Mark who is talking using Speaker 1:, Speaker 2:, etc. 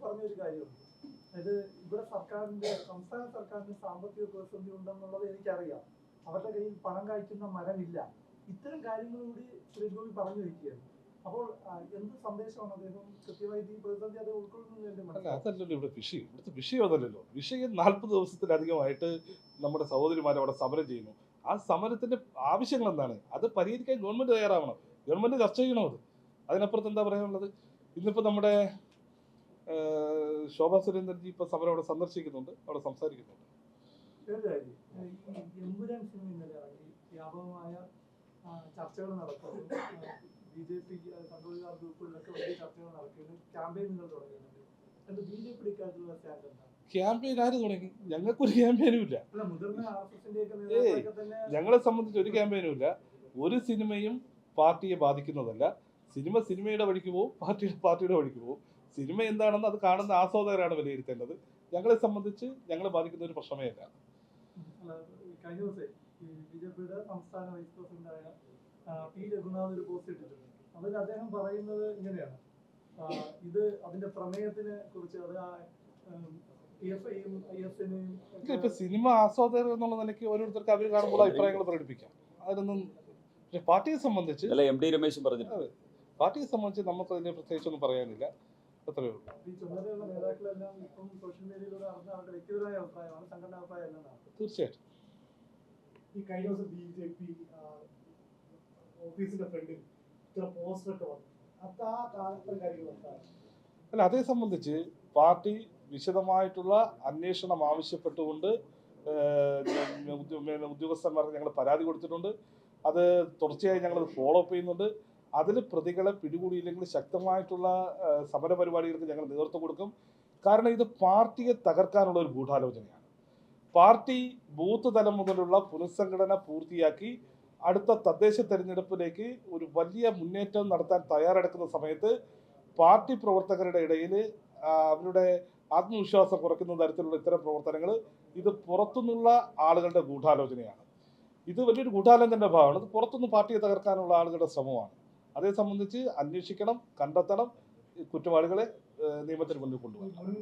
Speaker 1: പറഞ്ഞൊരു കാര്യമുണ്ട്. അതായത് ഇവിടെ സർക്കാരിന്റെ സംസ്ഥാന സർക്കാരിന്റെ സാമ്പത്തിക പ്രതിസന്ധി ഉണ്ടെന്നുള്ളത് എനിക്കറിയാം. അവരുടെ കയ്യിൽ പണം കായ്ക്കുന്ന മരമില്ല. ഇത്തരം കാര്യങ്ങൾ കൂടി ഗോപി പറഞ്ഞു വയ്ക്കുകയാണ്. അപ്പോൾ എന്ത് സന്ദേശമാണ് അദ്ദേഹം കൃത്യമായി ഈ പ്രതിസന്ധി അത് ഉൾക്കൊള്ളുന്നു
Speaker 2: അല്ല അതല്ലല്ലോ ഇവിടെ വിഷയം. ഇവിടുത്തെ വിഷയം അതല്ലല്ലോ. വിഷയം നാൽപ്പത് ദിവസത്തിലധികമായിട്ട് നമ്മുടെ സഹോദരിമാർ അവിടെ സമരം ചെയ്യുന്നു. ആ സമരത്തിന്റെ ആവശ്യങ്ങൾ എന്താണ് അത് പരിഹരിക്കാൻ ഗവൺമെന്റ് തയ്യാറാവണം. ഗവൺമെന്റ് ചർച്ച ചെയ്യണം അത്. അതിനപ്പുറത്ത് എന്താ പറയാനുള്ളത്? ഇന്നിപ്പോ നമ്മുടെ ശോഭാ സുരേന്ദ്രൻജി ഇപ്പൊ സമരം അവിടെ സന്ദർശിക്കുന്നുണ്ട്. അവിടെ സംസാരിക്കുന്നുണ്ട്.
Speaker 1: വ്യാപകമായ ചർച്ചകൾ നടക്കുന്നു
Speaker 2: ക്യാമ്പയിൻ ആര് തുടങ്ങി? ഞങ്ങൾക്കൊരു ക്യാമ്പയിനും ഇല്ല.
Speaker 1: ഏ
Speaker 2: ഞങ്ങളെ സംബന്ധിച്ച് ഒരു ക്യാമ്പയിനും ഇല്ല. ഒരു സിനിമയും പാർട്ടിയെ ബാധിക്കുന്നതല്ല. സിനിമ സിനിമയുടെ വഴിക്ക് പോവും പാർട്ടിയുടെ പാർട്ടിയുടെ വഴിക്ക് പോവും. സിനിമ എന്താണെന്ന് അത് കാണുന്ന ആസ്വാദകരാണ് വിലയിരുത്തേണ്ടത്. ഞങ്ങളെ സംബന്ധിച്ച് ഞങ്ങളെ ബാധിക്കുന്ന ഒരു പ്രശ്നമേ അല്ല
Speaker 1: കഴിഞ്ഞ ദിവസം ഈ ബി ജെ പിയുടെ സംസ്ഥാന വൈസ് പ്രസിഡന്റായ പി രഘുനാഥ് ഒരു പോസ്റ്റ് ഇട്ടിട്ടുണ്ട്. അതിൽ അദ്ദേഹം പറയുന്നത് ഇങ്ങനെയാണ്. ഇത് അതിന്റെ പ്രമേയത്തിനെ കുറിച്ച് അത്
Speaker 2: ഇപ്പൊ സിനിമ ആസ്വാദകർ എന്നുള്ള നിലയ്ക്ക് ഓരോരുത്തർക്ക് അവർ കാണുമ്പോൾ അഭിപ്രായങ്ങൾ പ്രകടിപ്പിക്കാം. അതിനൊന്നും പക്ഷെ പാർട്ടിയെ സംബന്ധിച്ച്
Speaker 3: അല്ല എം ഡി രമേശും പറഞ്ഞിട്ടുണ്ട്
Speaker 2: പാർട്ടിയെ സംബന്ധിച്ച് നമുക്ക് അതിനെ പ്രത്യേകിച്ചൊന്നും പറയാനില്ല. അത്രയേ ഉള്ളൂ. തീർച്ചയായിട്ടും.
Speaker 4: ഈ കഴിഞ്ഞ ദിവസം ബി ജെ പി ഓഫീസിന്റെ ഫ്രണ്ടിൽ ചില പോസ്റ്ററൊക്കെ വന്നു.
Speaker 2: അല്ല അതേ സംബന്ധിച്ച് പാർട്ടി വിശദമായിട്ടുള്ള അന്വേഷണം ആവശ്യപ്പെട്ടുകൊണ്ട് ഉദ്യോഗസ്ഥന്മാർക്ക് ഞങ്ങൾ പരാതി കൊടുത്തിട്ടുണ്ട്. അത് തുടർച്ചയായി ഞങ്ങൾ ഫോളോ അപ്പ് ചെയ്യുന്നുണ്ട്. അതിൽ പ്രതികളെ പിടികൂടിയില്ലെങ്കിൽ ശക്തമായിട്ടുള്ള സമര പരിപാടികൾക്ക് ഞങ്ങൾ നേതൃത്വം കൊടുക്കും. കാരണം ഇത് പാർട്ടിയെ തകർക്കാനുള്ള ഒരു ഗൂഢാലോചനയാണ്. പാർട്ടി ബൂത്ത് തലം മുതലുള്ള പുനഃസംഘടന പൂർത്തിയാക്കി അടുത്ത തദ്ദേശ തെരഞ്ഞെടുപ്പിലേക്ക് ഒരു വലിയ മുന്നേറ്റം നടത്താൻ തയ്യാറെടുക്കുന്ന സമയത്ത് പാർട്ടി പ്രവർത്തകരുടെ ഇടയിൽ അവരുടെ ആത്മവിശ്വാസം കുറയ്ക്കുന്ന തരത്തിലുള്ള ഇത്തരം പ്രവർത്തനങ്ങൾ ഇത് പുറത്തുനിന്നുള്ള ആളുകളുടെ ഗൂഢാലോചനയാണ്. ഇത് വലിയൊരു ഗൂഢാലോചനയുടെ ഭാഗമാണ്. ഇത് പുറത്തുനിന്ന് പാർട്ടിയെ തകർക്കാനുള്ള ആളുകളുടെ ശ്രമമാണ്. അതേ സംബന്ധിച്ച് അന്വേഷിക്കണം കണ്ടെത്തണം കുറ്റവാളികളെ നിയമത്തിന് മുന്നിൽ കൊണ്ടുവരണം.